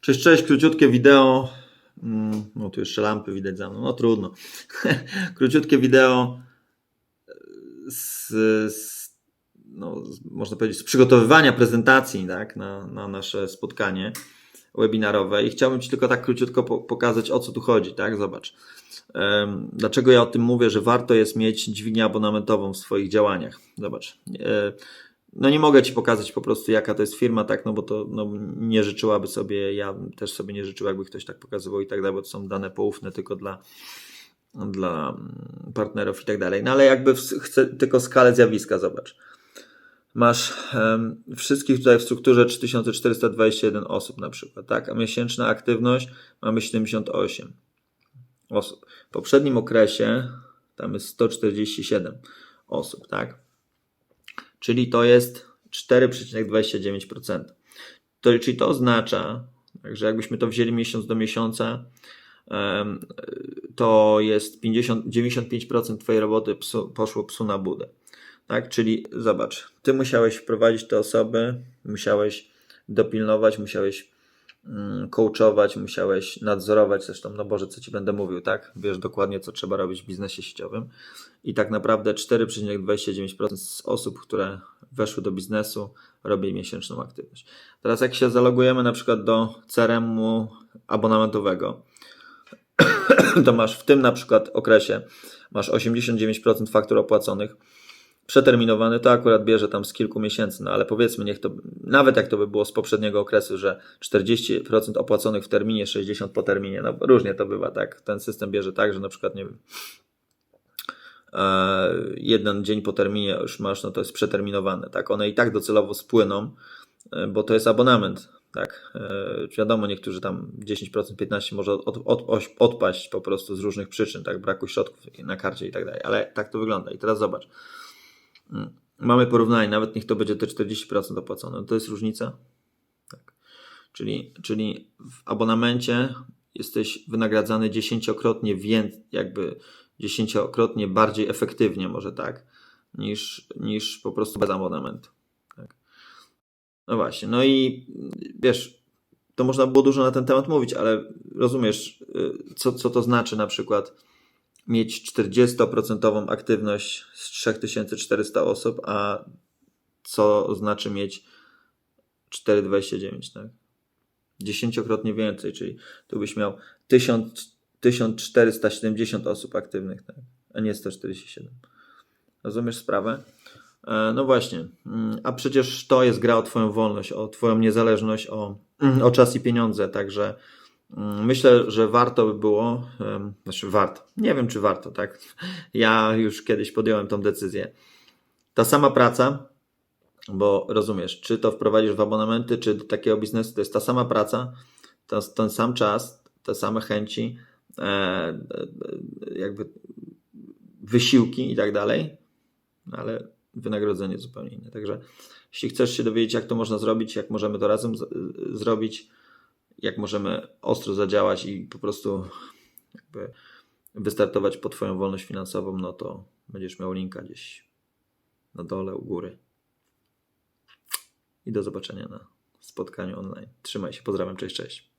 Cześć, cześć, króciutkie wideo. Mm, No tu jeszcze lampy widać za mną, no trudno. króciutkie wideo z, z, no, można powiedzieć, z przygotowywania prezentacji tak, na, na nasze spotkanie webinarowe i chciałbym Ci tylko tak króciutko po, pokazać o co tu chodzi, tak? Zobacz. Dlaczego ja o tym mówię, że warto jest mieć dźwignię abonamentową w swoich działaniach? Zobacz. No nie mogę Ci pokazać po prostu jaka to jest firma, tak, no bo to no, nie życzyłaby sobie, ja też sobie nie życzył, jakby ktoś tak pokazywał i tak dalej, bo to są dane poufne tylko dla, dla mm, partnerów i tak dalej. No ale jakby chcę tylko skalę zjawiska, zobacz. Masz em, wszystkich tutaj w strukturze 3421 osób na przykład, tak? A miesięczna aktywność mamy 78 osób. W poprzednim okresie tam jest 147 osób, tak? Czyli to jest 4,29%. To, czyli to oznacza, że jakbyśmy to wzięli miesiąc do miesiąca, to jest 50, 95% Twojej roboty psu, poszło psu na budę. Tak? Czyli zobacz, Ty musiałeś wprowadzić te osoby, musiałeś dopilnować, musiałeś coachować, musiałeś nadzorować, zresztą, no Boże, co Ci będę mówił, tak? Wiesz dokładnie, co trzeba robić w biznesie sieciowym. I tak naprawdę 4,29% z osób, które weszły do biznesu, robi miesięczną aktywność. Teraz jak się zalogujemy na przykład do CRM-u abonamentowego, to masz w tym na przykład okresie masz 89% faktur opłaconych. Przeterminowany to akurat bierze tam z kilku miesięcy, no ale powiedzmy, niech to, nawet jak to by było z poprzedniego okresu, że 40% opłaconych w terminie, 60% po terminie, no różnie to bywa, tak. Ten system bierze tak, że na przykład, nie wiem, e, jeden dzień po terminie już masz, no to jest przeterminowane, tak. One i tak docelowo spłyną, e, bo to jest abonament, tak. E, wiadomo, niektórzy tam 10%, 15% może od, od, od, odpaść po prostu z różnych przyczyn, tak, braku środków na karcie i tak dalej, ale tak to wygląda. I teraz zobacz. Mamy porównanie, nawet niech to będzie te 40% opłacone, to jest różnica. Tak. Czyli, czyli w abonamencie jesteś wynagradzany dziesięciokrotnie więcej, jakby dziesięciokrotnie bardziej efektywnie, może tak, niż, niż po prostu bez abonamentu. Tak. No właśnie, no i wiesz, to można było dużo na ten temat mówić, ale rozumiesz, y, co, co to znaczy na przykład mieć 40% aktywność z 3400 osób, a co znaczy mieć 4,29, tak? Dziesięciokrotnie więcej, czyli tu byś miał 1000, 1470 osób aktywnych, tak? a nie 147. Rozumiesz sprawę? E, No właśnie, Mm, a przecież to jest gra o Twoją wolność, o Twoją niezależność, o, o czas i pieniądze, także myślę, że warto by było, znaczy warto, nie wiem czy warto, tak? Ja już kiedyś podjąłem tą decyzję. Ta sama praca, bo rozumiesz, czy to wprowadzisz w abonamenty, czy do takiego biznesu, to jest ta sama praca, to, ten sam czas, te same chęci, e, e, jakby wysiłki i tak dalej, ale wynagrodzenie zupełnie inne. Także jeśli chcesz się dowiedzieć, jak to można zrobić, jak możemy to razem z, zrobić, jak możemy ostro zadziałać i po prostu wystartować po Twoją wolność finansową, no to będziesz miał linka gdzieś na dole, u góry. I do zobaczenia na spotkaniu online. Trzymaj się, pozdrawiam, cześć, cześć.